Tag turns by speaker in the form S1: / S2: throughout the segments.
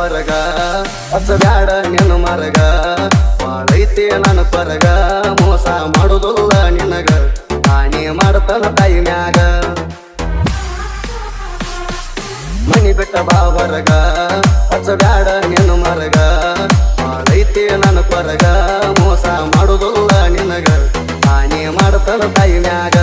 S1: ಹೊರಗ ಹಚ್ಚ ಬ್ಯಾಡ ನಿನ್ನ ಮರಗ. ಬಾಳೈತಿ ನನ್ನ ಪರಗ. ಮೋಸ ಮಾಡುದಿಲ್ಲ ನಿನಗ. ಹಾನಿ ಮಾಡ್ತಾನ ತಾಯಿ ಮ್ಯಾಗ. ಮನಿ ಬಿಟ್ಟ ಬಾ ಹೊರಗ. ಹಚ್ಚ ಬ್ಯಾಡ ನಿನ್ನ ಮರಗ. ಬಾಳೈತಿ ನನ್ನ ಪರಗ. ಮೋಸ ಮಾಡುದಿಲ್ಲ ನಿನಗ. ಹಾನಿ ಮಾಡ್ತಾನ ತಾಯಿ ಮ್ಯಾಗ.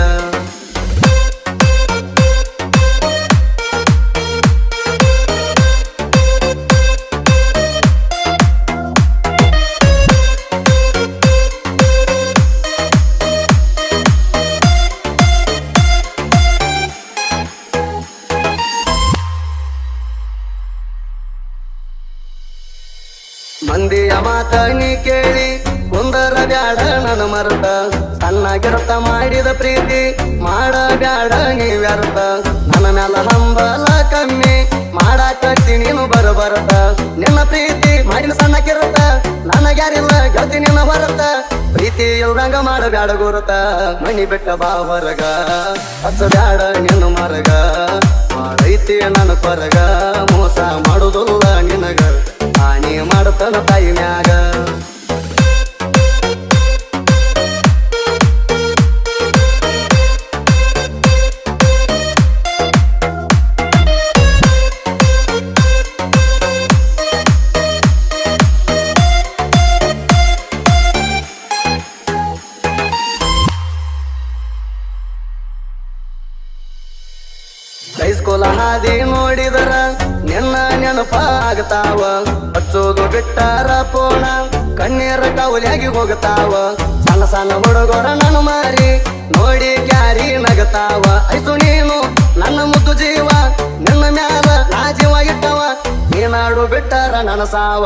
S1: ಮಾತ ನೀ ಕೇಳಿ ಕುಂದರ ಬ್ಯಾಡ ನನ್ನ ಮರತ. ಸಣ್ಣಗಿರತ ಮಾಡಿದ ಪ್ರೀತಿ, ಮಾಡ ಬ್ಯಾಡ ನೀ ವ್ಯರ್ಥ. ನನ್ನ ಮ್ಯಾಲ ಹಂಬಲ ಕಮ್ಮಿ ಮಾಡಾಕತ್ತಿ ನೀನು ಬರಬರತ ನಿನ್ನ ಪ್ರೀತಿ ಮಾಡಿನ ಸಣ್ಣಕಿರತ ನನಗ್ಯಾರಿಲ್ಲ ಗೆಳತಿ ನಿನ್ನ ಬರತ ಪ್ರೀತಿ ಇಲ್ದಂಗ ಮಾಡಬ್ಯಾಡ ಗುರುತ, ಮನಿ ಬಿಟ್ಟ ಬಾ ಹೊರಗ. ಹಚ್ಚ ಬ್ಯಾಡ ನಿನ್ನ ಮರಗ, ಮಾಡೈತಿ ನನ್ನ ಪರಗ. ಮೋಸ ಮಾಡುದಲ್ಲ ನಿನಗ, ಹಾನಿ ಮಾಡುತ್ತ ತಾಯಿ ಮ್ಯಾಗ. ಹೈಸ್ಕೂಲ ಹಾದಿ ನೋಡಿದರ ನಿನ್ನ ನೆನಪಾಗತಾವ. ಹಚ್ಚೋದು ಬಿಟ್ಟಾರ ಪೋಣ, ಕಣ್ಣೀರ ಕಾವಲಿಯಾಗಿ ಹೋಗತಾವ. ಸಣ್ಣ ಸಣ್ಣ ಹುಡುಗರ ನಾನು ಮಾರಿ, ನೋಡಿ ಕ್ಯಾರಿ ನಗತಾವ. ಐಸು ನೀನು ನನ್ನ ಮುದ್ದು ಜೀವ, ನಿನ್ನ ಮ್ಯಾಲ ನಾ ಜೀವ ಇಟ್ಟವ. ನೀನಾಡು ಬಿಟ್ಟಾರ ನನ್ನ ಸಾವ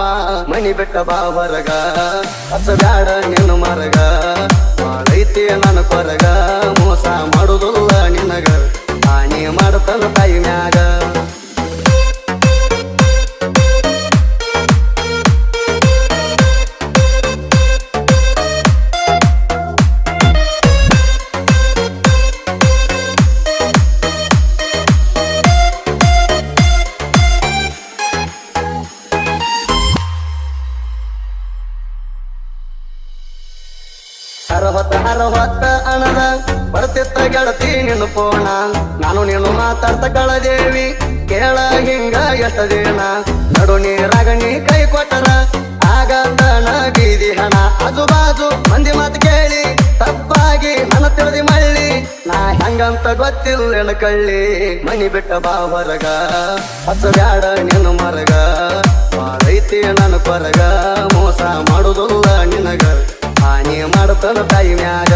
S1: ಮನಿ ಬಿಟ್ಟ ಬಾ ಹೊರಗ ಹಚ್ಚ ಬ್ಯಾಡ ನಿನ್ನ ಮರಗ ಮಾಡೈತಿ ನನ್ನ ಕೊರಗ, ಮೋಸ ಮಾಡುದಿಲ್ಲ ನಿನಗ. ಹಾನಿ ಮಾಡ್ತಾನ ತಾಯಿ ಮ್ಯಾಗ. ಅರವತ್ತ ಅರವತ್ತ. ಅಣದ ಬರ್ತಿತ್ತ ಗೆಳತಿ, ನಿನ್ನ ಪೋಣ. ನಾನು ನೀನು ಮಾತಾಡ್ತ ಕಳದೇವಿ. ಕೇಳ ಹಿಂಗ ಎಷ್ಟದೇನ. ನಡು ನೀರಾಗ ನೀ ಕೈ ಕೊಟ್ಟರ. ಆಗ ತನ ಬೀದಿ ಹಣ. ಆಜು ಬಾಜು ಮಂದಿ ಮಾತು ಕೇಳಿ. ತಪ್ಪಾಗಿ ನನ್ನ ತಿಳಿದಿ ಮಳ್ಳಿ. ನಾ ಹೆಂಗಂತ ಗೊತ್ತಿಲ್ಲ ಕಳ್ಳಿ. ಮನಿ ಬಿಟ್ಟ ಬಾ ಹೊರಗ. ಹಸು ಬ್ಯಾಡ ನಿನ್ನ ಮರಗ. ಐತಿ ನನ್ನ ಪರಗ. ಮೋಸ ಮಾಡುದಿಲ್ಲ ನಿನಗ. ಹಾನಿ ಮಾಡ್ತಾನ ತಾಯಿ ಮ್ಯಾಗ.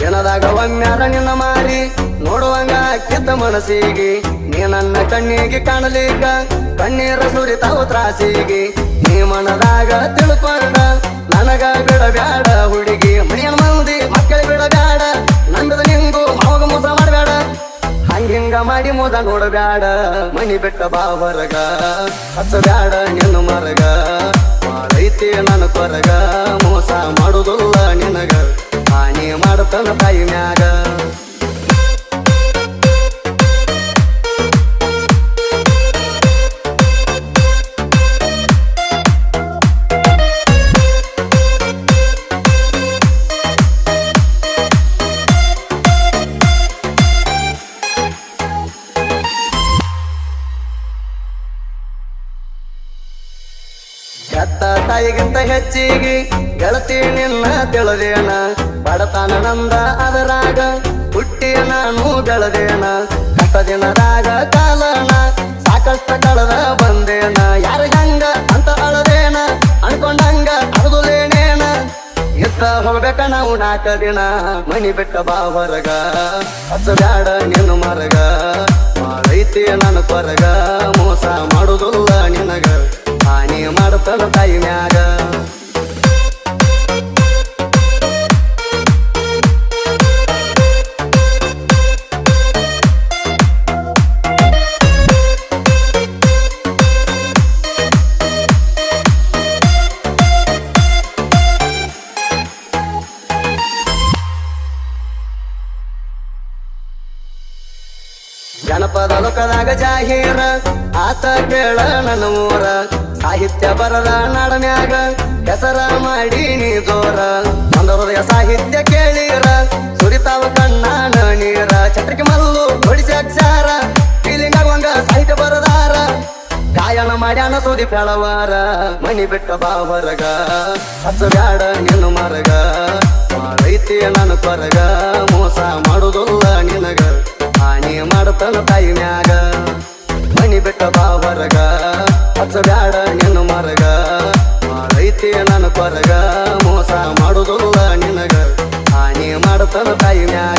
S1: ದಿನದಾಗ ಒಮ್ಮ್ಯಾರ ನಿನ್ನ ಮಾರಿ ನೋಡುವಂಗ ಕಿದ್ದ ಮನಸ್ಸಿಗೆ. ನೀ ನನ್ನ ಕಣ್ಣಿಗೆ ಕಾಣಲಿಕ್ಕ ಕಣ್ಣೀರ ಸುರಿತಾವು ತ್ರಾಸಿಗೆ. ನೀ ಮನದಾಗ ತಿಳ್ಕೊಂಡ, ನನಗ ಬಿಡಬ್ಯಾಡ ಹುಡುಗಿ. ಮನೆಯ ಮಂದಿ ಮಕ್ಕಳ ಬಿಡಬ್ಯಾಡ, ನಂದದ ನಿಂಗು ಮಾವಗ ಮೋಸ ಮಾಡಬೇಡ ಹಂಗಿಂಗ ಮಾಡಿ ಮೋದ ನೋಡಬ್ಯಾಡ, ಮನಿ ಬಿಟ್ಟ ಬಾ ಹೊರಗ. ಹಚ್ಚ ನಿನ್ನ ಮರಗ ಮಾಡೈತಿ ನನ್ನ ಕೊರಗ. ಮಾಡ್ತಾನ ತಾಯಿ ತಾಯಿಗಿಂತ ಹೆಚ್ಚಿಗೆ ಗೆಳತಿ ನಿನ್ನ ತಿಳಿದೇನ ಬಡತನ ನಂದ ಅದರಾಗ ಹುಟ್ಟಿ ನಾನು ಬೆಳೆದೇನ ಕಷ್ಟ ದಿನದಾಗ ಕಾಲನ ಸಾಕಷ್ಟ ಕಳೆದ ಬಂದೇನ? ಯಾರ ಹಂಗ ಅಂತ ಅಳದೇನ? ಅನ್ಕೊಂಡಂಗ ಅರ್ದುಲೇನೇನ ಎತ್ತ ಹೋಗ್ಬೇಕ ನಾವು ನಾಲ್ಕ ದಿನ, ಮನಿ ಬಿಟ್ಟ ಬಾ ಹೊರಗ. ಹಚ್ಚ ಬ್ಯಾಡ ನಿನ್ನ ಮರಗ ಮಾಡೈತಿ ನನ್ನ ಕೊರಗ ಮೋಸ ಮಾಡುದಿಲ್ಲ ನಿನಗ, ಹಾನಿ ಮಾಡ್ತಾನ ತಾಯಿ ಮ್ಯಾಗ. ಲೋಕದಾಗ ಜಾಹೀರ. ಆತ ಕೇಳ ನನ್ನ ಊರ ಸಾಹಿತ್ಯ ಬರದ ನಾಡನ್ಯಾಗ ಹೆಸರ ಮಾಡಿ ನೀ ಜೋರ. ಒಂದು ಸಾಹಿತ್ಯ ಕೇಳಿರ. ಸುರಿತಾವ ಕಣ್ಣಾನ ನೀರ. ಚಟ್ರಕ್ಕೆ ಮಲ್ಲು ಹೊಡಿಸಿ ಅಕ್ಷಾರ. ಫೀಲಿಂಗ್ ಸಾಹಿತ್ಯ ಬರದಾರ. ಗಾಯನ ಮಾಡ್ಯಾನ ಸುದಿ ಬೆಳವಾರ ಮನಿ ಬಿಟ್ಟ ಬಾ ಹಚ್ಚ ಬ್ಯಾಡ ನಿನ್ನ ಮರಗ. ಮಾಡೈತಿ ನನ್ನ ಕೊರಗ. ಮೋಸ ಮಾಡುದಿಲ್ಲ ಮಾಡತನ ತಾಯಿ ಮ್ಯಾಗ ಮನಿ ಬಿಟ್ಟ ಬಾ ಹೊರಗ. ಹಚ್ಚ ಬ್ಯಾಡ ನಿನ್ನ ಮರಗ. ಮಾಡೈತಿ ನನ್ನ ಕೊರಗ ಮೋಸ ಮಾಡುದಿಲ್ಲ ನಿನಗ. ಹಾನಿ ಮಾಡತನ ತಾಯಿ ಮ್ಯಾಗ